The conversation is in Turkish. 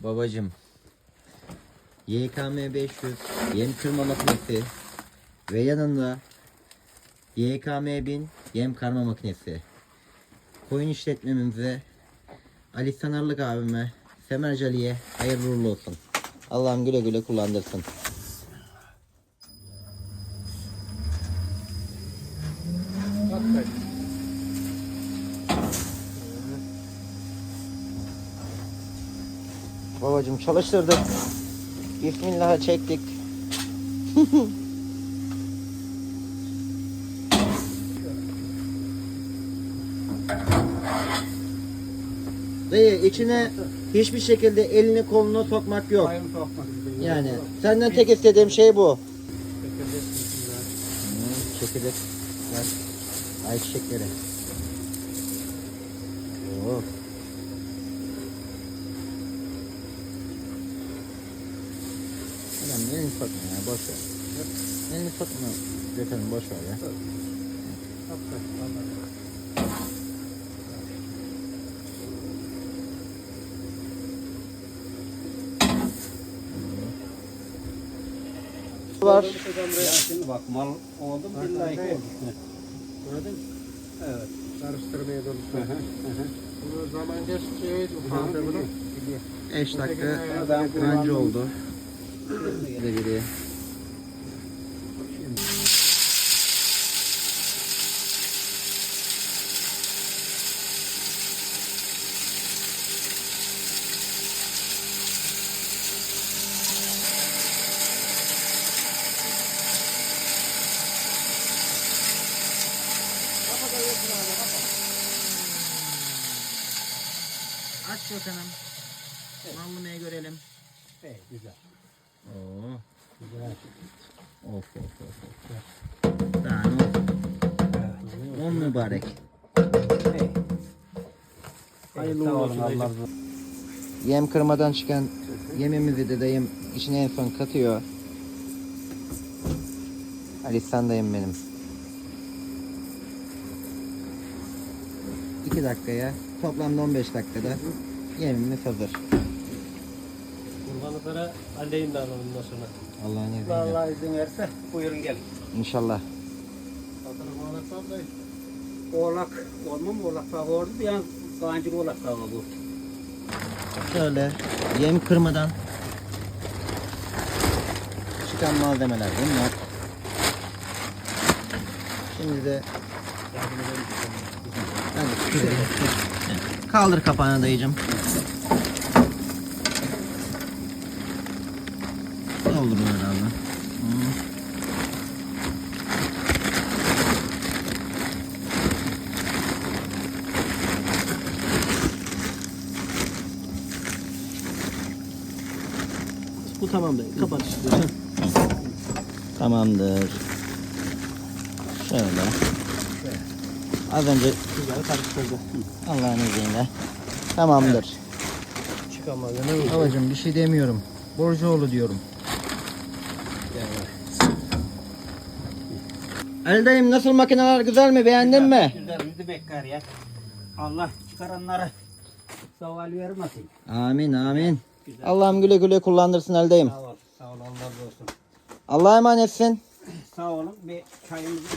Babacım. YKM 500 yem kırma makinesi ve yanında YKM 1000 yem karma makinesi. Koyun işletmemize Ali Sanarlık abime Semer Ali'ye hayırlı uğurlu olsun. Allah'ım güle güle kullandırsın. Babacım çalıştırdık. Bismillah çektik. Dayı içine hiçbir şekilde elini kolunu sokmak yok. Sokmak. Yani senden tek istediğim şey bu. Hmm, çekirdek. Ver. Ay çiçekleri. Oh. Ulan elini sokma ya boş ver. Elini sokma. Götürün boş ver ya. Hakikaten, vallahi. Var. Ya şimdi bak mal oldu mu billahi ki oldu. Gördün mü? Evet. Karıştırmaya hı. Bunu zaman geçti. Ufak. 5 dakika anca oldu. Biri biri. Aç bakalım. Mallımaya görelim. Hey, güzel. Oo. Güzel. Of of of of. Daha ne olsun? Evet. On mübarek. Hey. Hayırlı olsun Allah dayıcım. razı olsun. Yem kırmadan çıkan yemimizi de dayım içine en son katıyor. Alistan dayım benim. 2 dakikaya toplamda 15 dakikada yemimiz hazır. Kurbanlıklara aldeyim de alalım sonra. Allah'ın izniyle. Allah izin verirse buyurun gelin. İnşallah. Satırım anlatsam dayı. Oğlak olmam oğlak tavuğu oldu. Bir an kancık oğlak tavuğu bu. Şöyle yem kırmadan çıkan malzemeler bunlar. Şimdi de Hadi. Kaldır kapağını dayıcım. Doldurun herhalde. Bu tamam dayı. Kapat işte. Tamamdır. Şöyle. Az önce Güzel karıştırdı. Allah'ın izniyle. Tamamdır. Olur? Babacım bir şey demiyorum. Borcuoğlu diyorum. Ali dayım nasıl makineler güzel mi? Beğendin mi? Güzel bizi bekler ya. Allah çıkaranlara zaval vermesin. Amin amin. Allah'ım güle güle kullandırsın Ali dayım. Sağ ol. Sağ ol Allah razı olsun. Allah'a emanetsin. Sağ olun. Bir çayımızı